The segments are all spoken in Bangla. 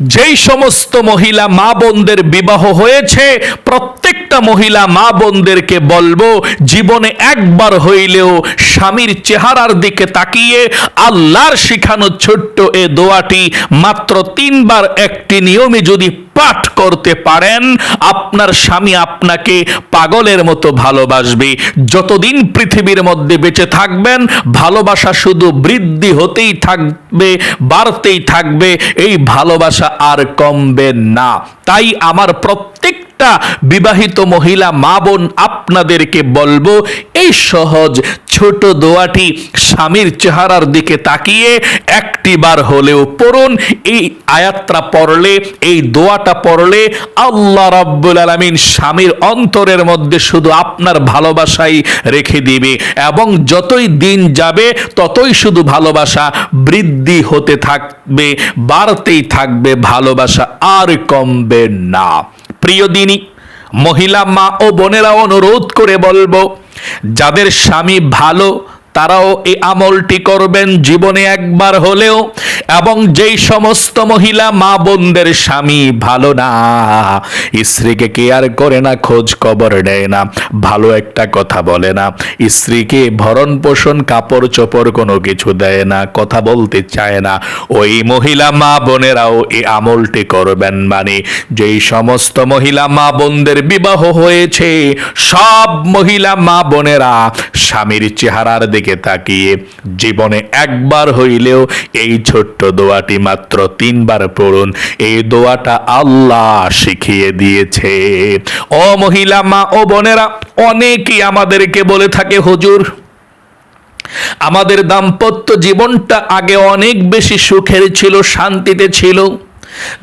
যেই সমস্ত মহিলা মা বোনদের বিবাহ হয়েছে প্রত্যেকটা মহিলা মা বোনদেরকে বলব, জীবনে একবার হইলেও স্বামীর চেহারার দিকে তাকিয়ে আল্লাহর শিখানো ছোট্ট এ দোয়াটি মাত্র তিনবার একটি নিয়মে যদি পাঠ করতে পারেন, আপনার স্বামী আপনাকে পাগলের মতো ভালোবাসবে। যতদিন পৃথিবীর মধ্যে বেঁচে থাকবেন, ভালোবাসা শুধু বৃদ্ধি হতেই থাকবে, বাড়তেই থাকবে, এই ভালোবাসা আর কমবে না। তাই আমার প্রত্যেক প্রত্যেকটা বিবাহিত মহিলা মা বোন আপনাদেরকে বলব, এই সহজ ছোট দোয়াটি স্বামীর চেহারার দিকে তাকিয়ে একটি বার হলেও পড়ুন। এই আয়াতটা পড়লে, এই দোয়াটা পড়লে আল্লাহ রাব্বুল আলামিন স্বামীর অন্তরের মধ্যে শুধু আপনার ভালোবাসাই রেখে দিবে এবং যতই দিন যাবে, ততই শুধু ভালোবাসা বৃদ্ধি হতে থাকবে, বাড়তেই থাকবে ভালোবাসা আর কমবে না। প্রিয় দিনী মহিলা মা ও বোনেরা অনুরোধ করে বলব যাদের স্বামী ভালো তারাও এই আমলটি করবেন জীবনে একবার হলেও, এবং যেই সমস্ত মহিলা মা বোনদের স্বামী ভালো না স্ত্রীকে কেয়ার করে না, খোঁজ খবর নেয় না, ভালো একটা কথা বলে না স্ত্রীকে ভরণ পোষণ, কাপড় চোপড় কোনো কিছু দেয় না, কথা বলতে চায় না, ওই মহিলা মা বোনেরাও এই আমলটি করবেন মানে যেই সমস্ত মহিলা মা বোনদের বিবাহ হয়েছে, সব মহিলা মা বোনেরা স্বামীর চেহারার দিকে তাকিয়ে জীবনে একবার হইলেও এই ছোট্ট দোয়াটি মাত্র তিনবার পড়ুন। এই দোয়াটা আল্লাহ শিখিয়ে দিয়েছে। ও মহিলা, মা ও বোনেরা, অনেকেই আমাদেরকে বলে থাকে, হুজুর, আমাদের দাম্পত্য জীবনটা আগে অনেক বেশি সুখের ছিল, শান্তিতে ছিল।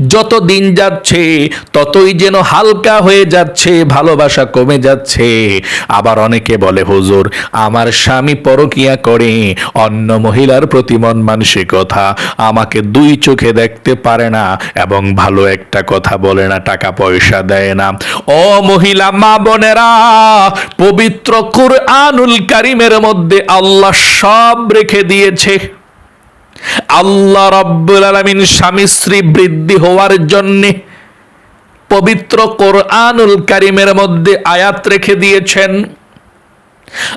যত দিন যাচ্ছে, ততই যেন হালকা হয়ে যাচ্ছে, ভালোবাসা কমে যাচ্ছে। আবার অনেকে বলে, হুজুর, আমার স্বামী পরকিয়া করে, অন্য মহিলার প্রতি মন মানসিকতা আমাকে দুই চোখে দেখতে পারে না এবং ভালো একটা কথা বলে না, টাকা পয়সা দেয় না। ও মহিলা, মা বোনেরা, পবিত্র কুরআনুল কারিমের মধ্যে আল্লাহ সব রেখে দিয়েছে। আল্লাহ রব্বুল আলমিন স্বামী স্ত্রী বৃদ্ধি হওয়ার জন্যে পবিত্র কোরআনুল কারিমের মধ্যে আয়াত রেখে দিয়েছেন।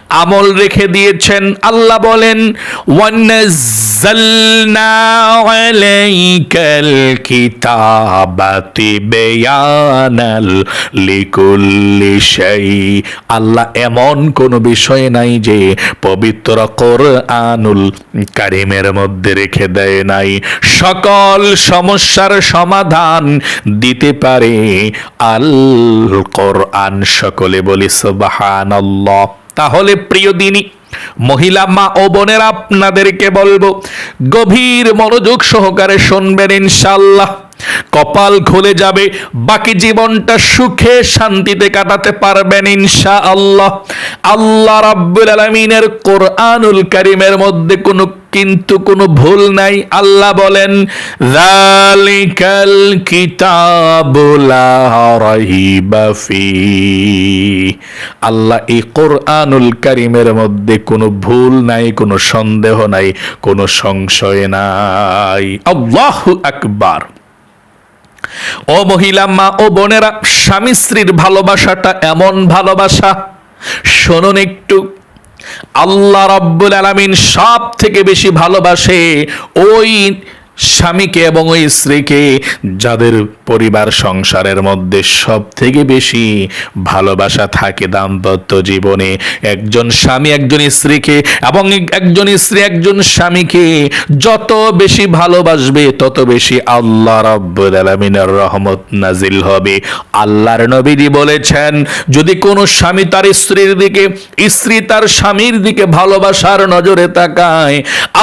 আমল রেখে দিয়েছেন। আল্লাহ বলেন আল্লাহ এমন কোন বিষয় নাই যে পবিত্র কোরআনুল কারিমের মধ্যে রেখে দেয় নাই। সকল সমস্যার সমাধান দিতে পারে আল কোরআন সকলে বলি, সুবহানাল্লাহ। তাহলে প্রিয় দিনী মহিলা মা ও বোনের আপনাদেরকে বলব গভীর মনোযোগ সহকারে শুনবেন ইনশাল্লাহ কপাল খুলে যাবে, বাকি জীবনটা সুখে শান্তিতে কাটাতে পারবেন ইনশা আল্লাহ আল্লাহ রাব্বুল আলামিনের কোরআনুল কারিমের মধ্যে কোনো কিন্তু কোনো ভুল নাই। আল্লাহ বলেন জালিকাল কিতাবুলা রাইবা আল্লাহ এই কোরআনুল কারিমের মধ্যে কোনো ভুল নাই, কোনো সন্দেহ নাই, কোনো সংশয় নাই। আল্লাহু আকবার। ও মহিলা মা ও বোনেরা, স্বামী স্ত্রীর ভালোবাসাটা এমন ভালোবাসা। শুনুন একটু। আল্লাহ রাব্বুল আলামিন সব থেকে বেশি ভালোবাসে ওই স্বামীকে এবং ওই স্ত্রীকে, যাদের পরিবার সংসারের মধ্যে সব থেকে বেশি ভালোবাসা থাকে দাম্পত্য জীবনে, একজন স্বামী একজন স্ত্রীকে এবং একজন স্ত্রী একজন স্বামীকে যত বেশি ভালোবাসবে, তত বেশি আল্লাহ রাব্বুল আলামিনের রহমত নাজিল হবে। আল্লাহর নবীজি বলেছেন, যদি কোনো স্বামী তার স্ত্রীর দিকে, স্ত্রী তার স্বামীর দিকে ভালোবাসার নজরে তাকায়,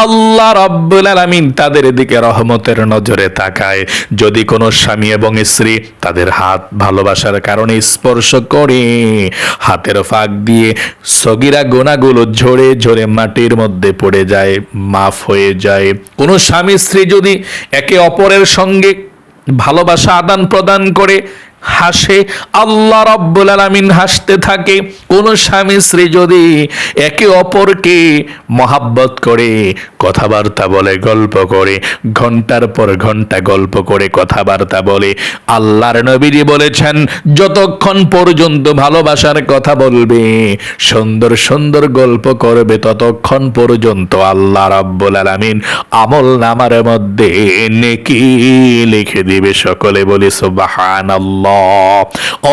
আল্লাহ রাব্বুল আলামিন তাদের দিকে রহমতের নজরে তাকায়। যদি কোনো স্বামী এবং স্ত্রী তাদের হাত ভালোবাসার কারণে স্পর্শ করে, হাতের ফাঁক দিয়ে সগিরা গোনাগুলো ঝরে ঝরে মাটির মধ্যে পড়ে যায়, মাফ হয়ে যায়। কোনো স্বামী স্ত্রী যদি একে অপরের সঙ্গে ভালোবাসা আদান প্রদান করে, হাসে, আল্লাহ রব্বুল আলামিন হাসতে থাকে। কোন স্বামী স্ত্রী যদি একে অপরকে মহাব্বত করে কথাবার্তা বলে, গল্প করে, ঘণ্টার পর ঘণ্টা গল্প করে, কথাবার্তা বলে। আল্লাহর নবীজি বলেছেন, যতক্ষণ পর্যন্ত ভালোবাসার কথা বলবে, সুন্দর সুন্দর গল্প করবে, ততক্ষণ পর্যন্ত আল্লাহ রাব্বুল আলামিন আমল নামার মধ্যে নেকি লিখে দিবে সকলে বলি, সুবহানাল্লাহ।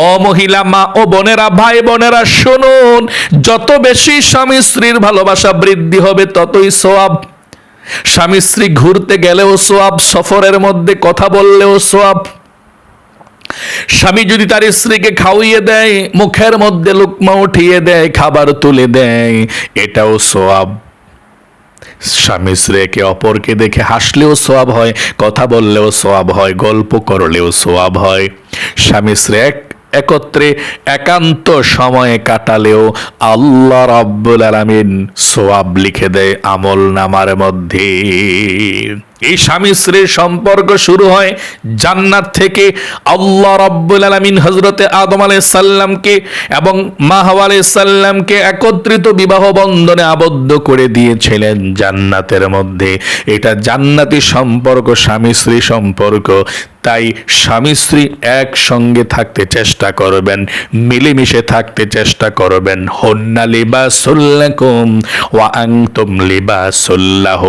ও মহিলা, মা ও বোনেরা, ভাই বোনেরা, শুনুন, যত বেশি স্বামী স্ত্রীর ভালোবাসা বৃদ্ধি হবে, ততই সোয়াব স্বামী স্ত্রী ঘুরতে গেলেও সোয়াব, সফরের মধ্যে কথা বললেও সোয়াব। স্বামী যদি তার স্ত্রীকে খাওয়িয়ে দেয়, মুখের মধ্যে লুকমা উঠিয়ে দেয়, খাবার তুলে দেয়, এটাও সোয়াব। স্বামী স্ত্রী একে অপরকে দেখে হাসলেও সোয়াব হয়, কথা বললেও সোয়াব হয়, গল্প করলেও সোয়াব হয়। স্বামী স্ত্রী এক একত্রে একান্ত সময়ে কাটালেও আল্লাহ রাব্বুল আলামিন সোয়াব লিখে দেয় আমল নামার মধ্যে। এই স্বামী স্ত্রীর সম্পর্ক শুরু হয় জান্নাত থেকে আল্লাহ রাব্বুল আলামিন হযরতে আদম আলাইহিস সাল্লামকে এবং মা হাওয়া আলাইহিস সাল্লামকে একত্রিত বিবাহ বন্ধনে আবদ্ধ করে দিয়েছিলেন জান্নাতের মধ্যে। এটা জান্নাতি সম্পর্ক, স্বামী স্ত্রী সম্পর্ক। তাই স্বামী স্ত্রী একসঙ্গে থাকতে চেষ্টা করবেন, মিলেমিশে থাকতে চেষ্টা করবেন। হন্না লিবাসুল্লাকুম ওয়া আনতুম লিবাসুল্লাহুন্না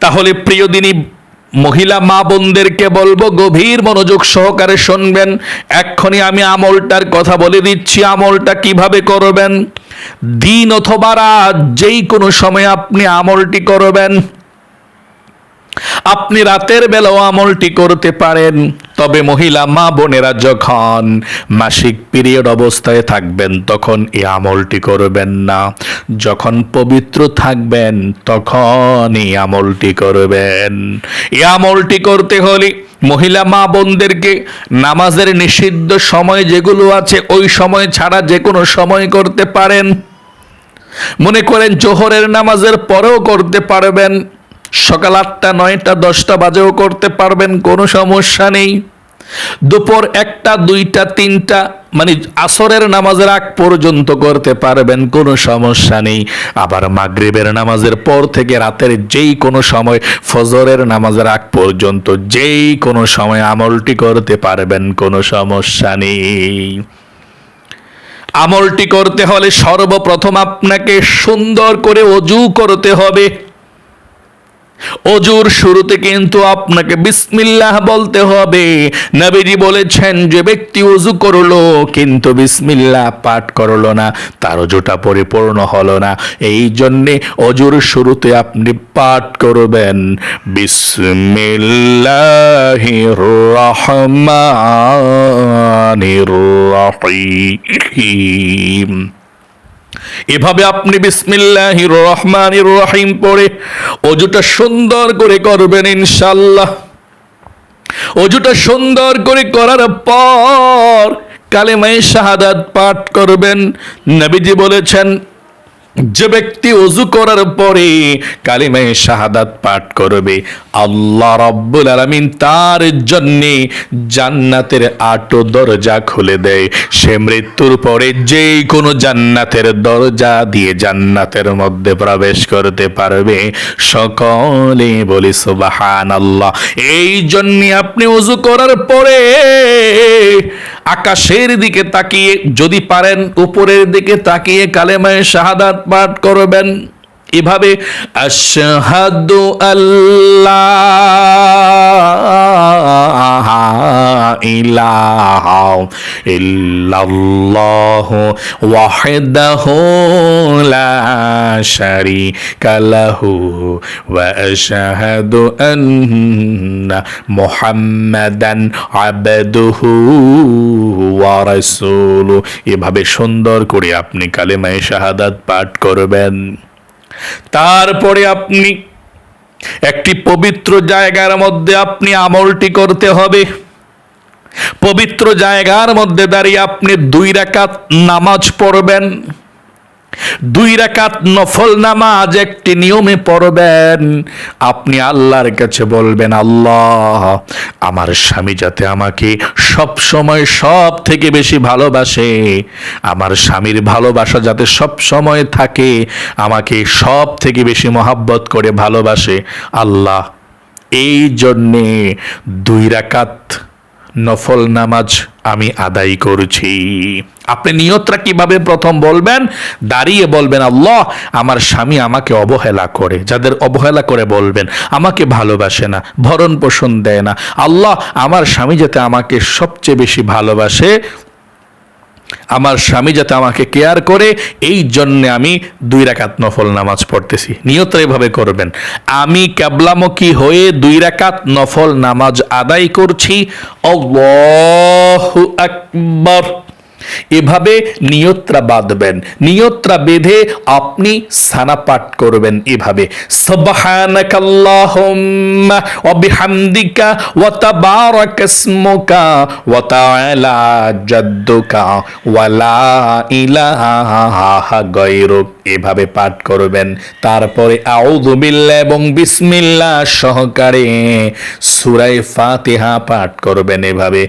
তাহলে প্রিয় দিনী মহিলা মা বোনদেরকে বলব, গভীর মনোযোগ সহকারে শুনবেন। এক্ষুনি আমি আমলটার কথা বলে দিচ্ছি, আমলটা কীভাবে করবেন? দিন অথবা রাত, যেই কোনো সময় আপনি আমলটি করবেন। আপনি রাতের বেলাও আমলটি করতে পারেন। তবে মহিলা, মা বোনেরা যখন মাসিক পিরিয়ড অবস্থায় থাকবেন, তখন এই আমলটি করবেন না। যখন পবিত্র থাকবেন, তখন এই আমলটি করবেন। এই আমলটি করতে হলে মহিলা, মা বোনদেরকে নামাজের নিষিদ্ধ সময় যেগুলো আছে, ওই সময় ছাড়া যে কোনো সময় করতে পারেন। মনে করেন, জোহরের নামাজের পরেও করতে পারবেন। সকাল আটটা, নয়টা, দশটা বাজেও করতে পারবেন, কোনো সমস্যা নেই। দুপুর একটা, দুইটা, তিনটা মানে আসরের নামাজের আগ পর্যন্ত করতে পারবেন, কোনো সমস্যা নেই। আবার মাগরিবের নামাজের পর থেকে রাতের যেই কোনো সময়, ফজরের নামাজের আগ পর্যন্ত যেই কোনো সময় আমলটি করতে পারবেন, কোনো সমস্যা নেই। আমলটি করতে হলে সর্বপ্রথম আপনাকে সুন্দর করে অজু করতে হবে। অজুর শুরুতে কিন্তু আপনাকে বিসমিল্লাহ বলতে হবে। নবীজি বলেছেন যে ব্যক্তি অজু করল, কিন্তু বিসমিল্লাহ পাঠ করল না, তার অজুটা পরিপূর্ণ হলো না। এই জন্যে অজুর শুরুতে আপনি পাঠ করবেন। বিসমিল্লাহির রহমানির রহিম। এভাবে আপনি বিসমিল্লাহ রহমান রহিম পড়ে অজুটা সুন্দর করে করবেন ইনশাল্লাহ অজুটা সুন্দর করে করার পর কালেমায় শাহাদাত পাঠ করবেন। নবীজি বলেছেন যে ব্যক্তি অজু করার পরে কালিমায় শাহাদাত পাঠ করবে, আল্লাহ রব্বুল আলামিন তার জন্য জান্নাতের আটো দরজা খুলে দেয়। সে মৃত্যুর পরে যে কোনো জান্নাতের দরজা দিয়ে জান্নাতের মধ্যে প্রবেশ করতে পারবে। সকলে বলি সুবাহান আল্লাহ এই জন্য আপনি অজু করার পরে আকাশের দিকে তাকিয়ে, যদি পারেন উপরের দিকে তাকিয়ে কালেমায় শাহাদাত পাঠ করবেন। এভাবে আশহাদু আল্লাহ ইলাহা ইল্লাল্লাহ ওয়াহদাহু লা শারীকা লাহু ওয়া আশহাদু আন্না মুহাম্মাদান আবদুহু ওয়া রাসূলুহু। এভাবে সুন্দর করে আপনি কালেমায়ে শাহাদাত পাঠ করবেন। তারপরে আপনি একটি পবিত্র জায়গার মধ্যে আপনি আমলটি করতে হবে। পবিত্র জায়গার মধ্যে দাঁড়িয়ে আপনি দুই রাকাত নামাজ পড়বেন। দুই রাকাত নফল নামাজ একটি নিয়মে পড়বেন। আপনি আল্লাহর কাছে বলবেন, আল্লাহ, আমার স্বামী যাতে আমাকে সব সময় সব থেকে বেশি ভালোবাসে, আমার স্বামীর ভালোবাসা যাতে সব সময় থাকে, আমাকে সব থেকে বেশি মহাব্বত করে ভালোবাসে। আল্লাহ, এই জন্যে দুই রাকাত নফল নামাজ আমি আদায় করছি। আপনি নিয়তটা কীভাবে প্রথম বলবেন? দাঁড়িয়ে বলবেন, আল্লাহ, আমার স্বামী আমাকে অবহেলা করে। যাদের অবহেলা করে বলবেন, আমাকে ভালোবাসে না ভরণ পোষণ দেয় না। আল্লাহ, আমার স্বামী যাতে আমাকে সবচেয়ে বেশি ভালোবাসে আমার স্বামী যাতে আমাকে কেয়ার করে, এই জন্যে আমি দুই রাকাত নফল নামাজ পড়তেছি। নিয়ত এভাবে করবেন। আমি ক্যাবলামুখী হয়ে দুই রাকাত নফল নামাজ আদায় করছি। আল্লাহু আকবার। এভাবে নিয়ত্রা বাঁধবেন, নিয়ত্রা বেঁধে আপনি সানা পাঠ করবেন এভাবে। এভাবে পাঠ করবেন। তারপরে আউযু বিল্লাহ এবং বিসমিল্লাহ সহকারে সূরা ফাতিহা পাঠ করবেন এভাবে।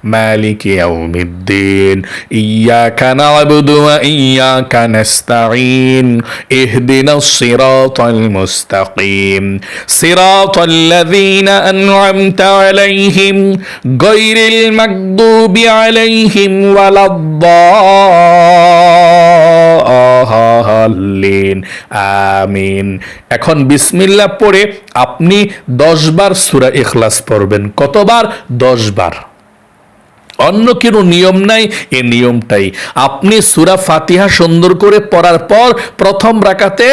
مالك يوم الدين إياك نعبد وإياك نستعين اهدنا الصراط المستقيم صراط الذين أنعمت عليهم غير المكذوب عليهم ولا الضالين আমিন এখন বিসমিল্লাহ পড়ে আপনি দশ বার সুরা ইখলাস পড়বেন কতবার দশ বার অন্য কোনো নিয়ম নাই, এ নিয়মটাই। আপনি সুরা ফাতিহা সুন্দর করে পড়ার পর প্রথম রাকাতে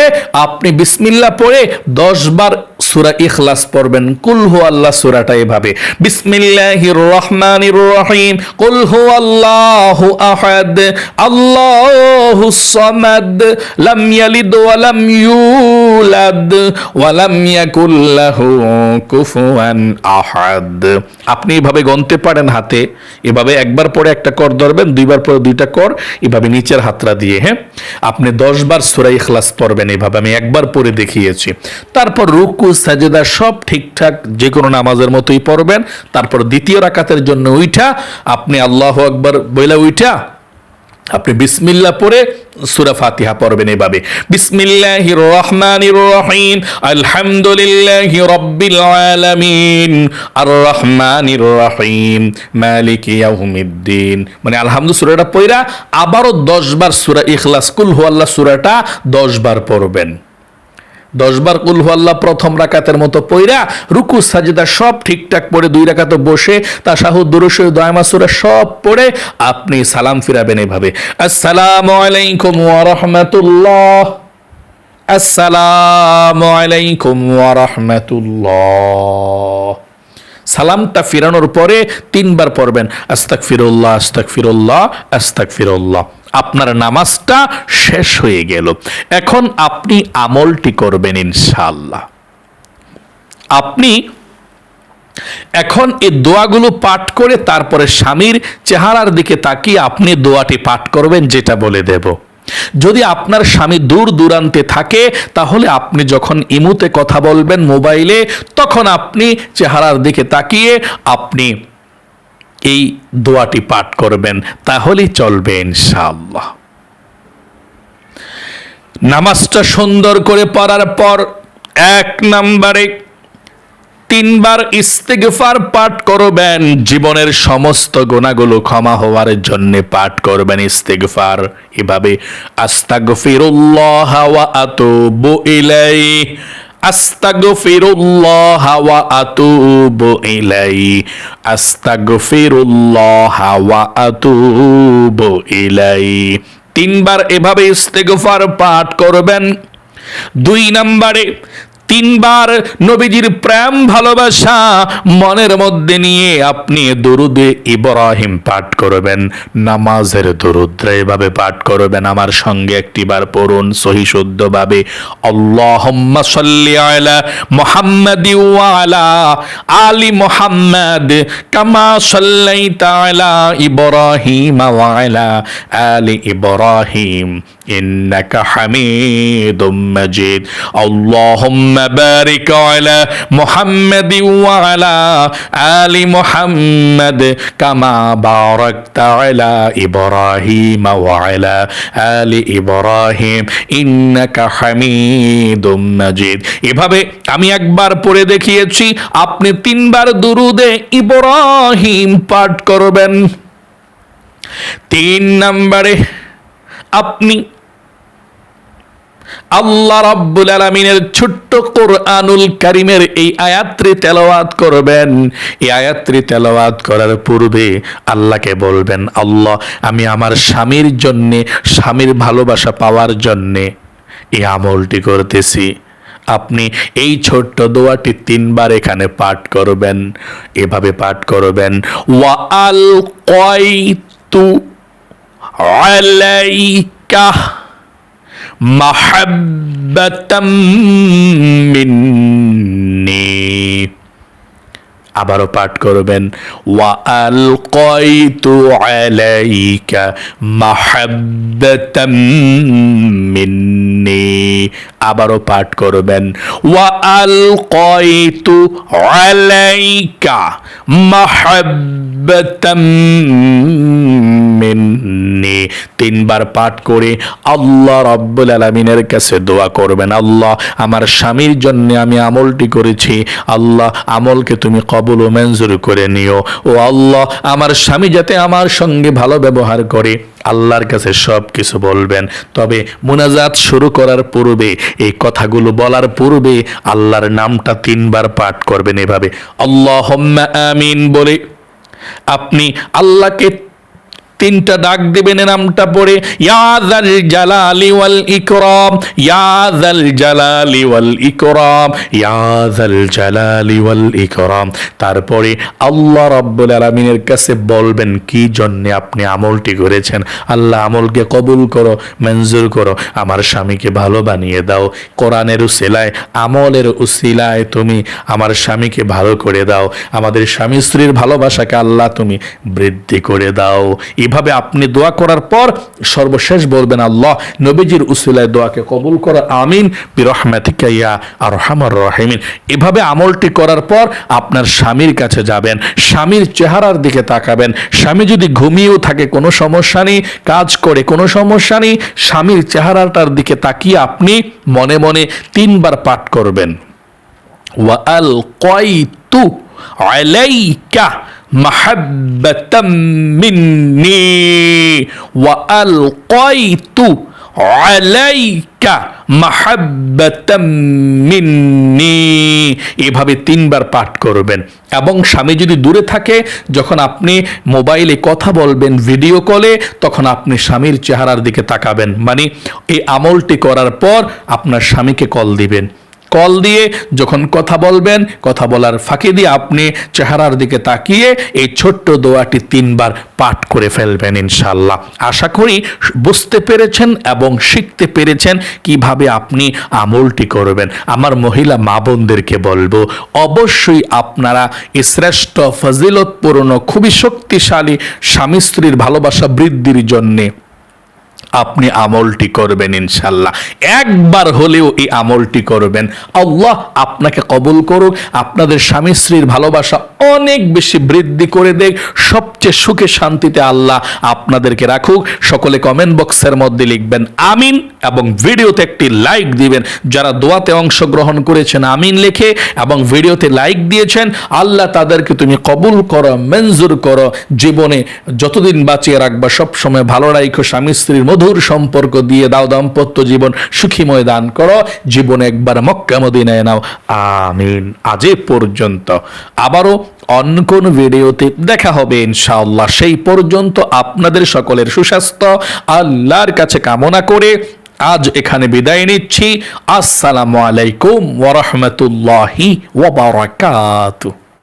আপনি বিসমিল্লা পড়ে দশ বার সুরা ইখলাস পড়বেন। কুল হু আল্লাহ সুরাটা এভাবে। বিসমিল্লাহির রহমানির রহিম। কুল হু আহাদ। আল্লাহু সামাদ। লাম ইয়ালিদ ওয়া লাম ইউলাদ। ওয়া লাম ইয়াকুল লাহু কুফুয়ান আহাদ। আপনি এভাবে গনতে পারেন হাতে। এভাবে একবার পরে একটা কর ধরবেন, দুইবার পরে দুইটা কর। এভাবে নিচের হাতরা দিয়ে হ্যাঁ? আপনি দশ বার সুরা ইখলাস পড়বেন এভাবে। আমি একবার পরে দেখিয়েছি। তারপর রুকু সাজেদা সব ঠিকঠাক, যে কোনো নামাজের মতোই পড়বেন। তারপর দ্বিতীয় রাকাতের জন্য উইঠা, আপনি আল্লাহ আকবার বইলা উইঠা, আপনি বিসমিল্লাহ পড়ে সুরা ফাতিহা পড়বেন এভাবে। বিসমিল্লাহির রহমানির রহিম, আলহামদুলিল্লাহি রাব্বিল আলামিন, আর রহমানির রহিম, মালিকি ইয়াউমিদ্দিন। মানে আলহামদু সূরাটা পড়া আবারও 10 বার সূরা ইখলাস, কুল হুয়াল্লাহ সূরাটা 10 বার পড়বেন। দশবার কুল আল্লাহ প্রথম রাকাতের মতো পইরা রুকু, সাজেদা সব ঠিকঠাক পড়ে দুই রাকাতে বসে তা শাহু দুরুশে দয়ামাসুরা সব পড়ে আপনি সালাম ফিরাবেন এভাবে। আসসালামু আলাইকুম ওয়া রাহমাতুল্লাহ। আসসালামু আলাইকুম ওয়া সালামটা ফিরানোর পরে তিনবার পড়বেন আস্তাক ফিরুল্লাহ আস্তাক ফিরুল্লাহ আস্তাক ফিরুল্লাহ আপনার নামাজটা শেষ হয়ে গেল। এখন আপনি আমলটি করবেন ইনশাল্লাহ আপনি এখন এই দোয়াগুলো পাঠ করে তারপরে স্বামীর চেহারার দিকে তাকিয়ে আপনি দোয়াটি পাঠ করবেন, যেটা বলে দেব। যদি আপনার স্বামী দূর দূরান্তে থাকে, তাহলে আপনি যখন ইমুতে কথা বলবেন মোবাইলে, তখন আপনি চেহারার দিকে তাকিয়ে আপনি এই দোয়াটি পাঠ করবেন। তাহলেই চলবে ইনশাআল্লাহ। নামাজটা সুন্দর করে পড়ার পর এক নম্বরে তিনবার ইস্তেগফার পাঠ করবেন। জীবনের সমস্ত গুণাগুলো ক্ষমা হওয়ার জন্য পাঠ করবেন ইস্তেগফার। এভাবে আস্তাগফিরুল্লাহ ওয়া আতুবু ইলাইহি। আস্তাগফিরুল্লাহ ওয়া আতুবু ইলাইহি। আস্তাগফিরুল্লাহ ওয়া আতুবু ইলাইহি। তিনবার এভাবে ইস্তেগফার পাঠ করবেন। দুই নম্বরে তিনবার নবীজির প্রেম ভালোবাসা মনের মধ্যে নিয়ে আপনি দরুদে ইব্রাহিম পাঠ করবেন, নামাজের দরুদ এভাবে পাঠ করবেন। আমার সঙ্গে একটিবার পড়ুন সহি শুদ্ধভাবে। আল্লাহুম্মা সাল্লি আলা মুহাম্মাদি ওয়া আলা আলি মুহাম্মাদ কামা সাল্লাইতা আলা ইব্রাহিম ওয়া আলা আলি ইব্রাহিম। إنك حميد مجيد اللهم بارك على محمد وعلى آل محمد كما باركت على إبراهيم وعلى آل إبراهيم إنك حميد مجيد এভাবে আমি একবার পড়ে দেখিয়েছি আপনি তিনবার দুরুদে ইব্রাহিম পাঠ করবেন তিন নম্বরে আপনি আল্লাহ রাব্বুল আলামিনের ছোট্ট কোরআনুল কারিমের এই আয়াত্রি তেলাওয়াত করবেন। এই আয়াত্রি তেলাওয়াত করার পূর্বে আল্লাহকে বলবেন, আল্লাহ, আমি আমার স্বামীর জন্যে, স্বামীর ভালোবাসা পাওয়ার জন্যে এই আমলটি করতেছি। আপনি এই ছোট্ট দোয়াটি তিনবার এখানে পাঠ করবেন। এভাবে পাঠ করবেন, ওয়া আল কয়তু আলাইকা মাহাব্বাতাম মিন্নি। আবারও পাঠ করবেন। ওয়া আল কয়তু আলাইকা মাহাব্বাতাম মিন্নি। আবারও পাঠ করবেন। ওয়া আল কয়তু আলাইকা মাহাব্বাতাম তিনবার পাঠ করে আল্লাহ রাব্বুল আলামিনের কাছে দোয়া করবেন। আল্লাহ, আমার স্বামীর জন্য আমি আমলটি করেছি। আল্লাহ, আমলকে তুমি কবুল ও মঞ্জুর করে নিও। ও আল্লাহ, আমার স্বামী যাতে আমার সঙ্গে ভালো ব্যবহার করে। আল্লাহর কাছে সব কিছু বলবেন। তবে মোনাজাত শুরু করার পূর্বে, এই কথাগুলো বলার পূর্বে আল্লাহর নামটা তিনবার পাঠ করবেন এভাবে। আল্লাহ আমিন বলে, আপনি আল্লাহকে তিনটা ডাক দিবেন নামটা পড়ে ইয়াদাল জালালি ওয়াল ইকরাম ইয়াদাল জালালি ওয়াল ইকরাম ইয়াদাল জালালি ওয়াল ইকরাম। তারপরে আল্লাহ রাব্বুল আলামিনের কাছে বলবেন, কি জন্য আপনি আমলটি করেছেন? আল্লাহ আমলকে কবুল করো, মঞ্জুর করো, আমার স্বামীকে ভালো বানিয়ে দাও। কোরআনের উসিলায়, আমলের উসিলায় তুমি আমার স্বামীকে ভালো করে দাও। আমাদের স্বামী স্ত্রীর ভালোবাসাকে আল্লাহ তুমি বৃদ্ধি করে দাও। এভাবে আপনি দোয়া করার পর সর্বশেষ বলবেন, আল্লাহ, নবীজির উসিলায় দোয়াকে কবুল করো, আমিন, বিরহমাতিকা ইয়া আর রহমার রহিমিন। এভাবে আমলটি করার পর আপনার স্বামীর কাছে যাবেন, স্বামীর চেহারার দিকে তাকাবেন। স্বামী যদি ঘুমিয়েও থাকে, কোনো সমস্যা নেই, কাজ করে কোনো সমস্যা নেই, স্বামীর চেহারাটার দিকে তাকিয়ে আপনি মনে মনে তিনবার পাঠ করবেন। ওয়াল কয়তু আলাইকা মাহাব্বাতাম মিন্নি ওয়া আলকাইতু আলাইকা মাহাব্বাতাম মিন্নি। এভাবে তিনবার পাঠ করবেন। এবং স্বামী যদি দূরে থাকে, যখন আপনি মোবাইলে কথা বলবেন, ভিডিও কলে, তখন আপনি স্বামীর চেহারার দিকে তাকাবেন। মানে এই আমলটি করার পর আপনার স্বামীকে কল দিবেন। কল দিয়ে যখন কথা বলবেন, কথা বলার ফাঁকি দিয়ে আপনি চেহারার দিকে তাকিয়ে এই ছোট্ট দোয়াটি তিনবার পাঠ করে ফেলবেন ইনশাল্লাহ আশা করি বুঝতে পেরেছেন এবং শিখতে পেরেছেন কীভাবে আপনি আমলটি করবেন। আমার মহিলা মা বোনদেরকে বলব, অবশ্যই আপনারা শ্রেষ্ঠ ফজিলতপূর্ণ খুবই শক্তিশালী স্বামী স্ত্রীর ভালোবাসা বৃদ্ধির জন্যে আপনি আমলটি করবেন ইনশাল্লাহ একবার হলেও এই আমলটি করবেন। আল্লাহ আপনাকে কবুল করুক, আপনাদের স্বামী স্ত্রীর ভালোবাসা অনেক বেশি বৃদ্ধি করে দেখ সবচেয়ে সুখে শান্তিতে আল্লাহ আপনাদেরকে রাখুক। সকলে কমেন্ট বক্সের মধ্যে লিখবেন, আমিন এবং ভিডিওতে একটি লাইক দিবেন। যারা দোয়াতে অংশগ্রহণ করেছেন, আমিন লেখে এবং ভিডিওতে লাইক দিয়েছেন, আল্লাহ তাদেরকে তুমি কবুল করো, মঞ্জুর করো। জীবনে যতদিন বাঁচিয়ে রাখবা, সবসময় ভালো রাখো স্বামী স্ত্রীর মধুর সম্পর্ক দিয়ে দাও দাম্পত্য জীবন সুখীময় দান করো। জীবন একবার মক্কা মদিনায় নাও। আমিন। আজ পর্যন্ত। আবারও অন্য কোন ভিডিওতে দেখা হবে ইনশাআল্লাহ। সেই পর্যন্ত আপনাদের সকলের সুস্বাস্থ্য। আল্লাহর কাছে কামনা করে আজ এখানে বিদায় নিচ্ছি। আসসালামু আলাইকুম ওরহমতুল্লাহি ওবরাকাতুহ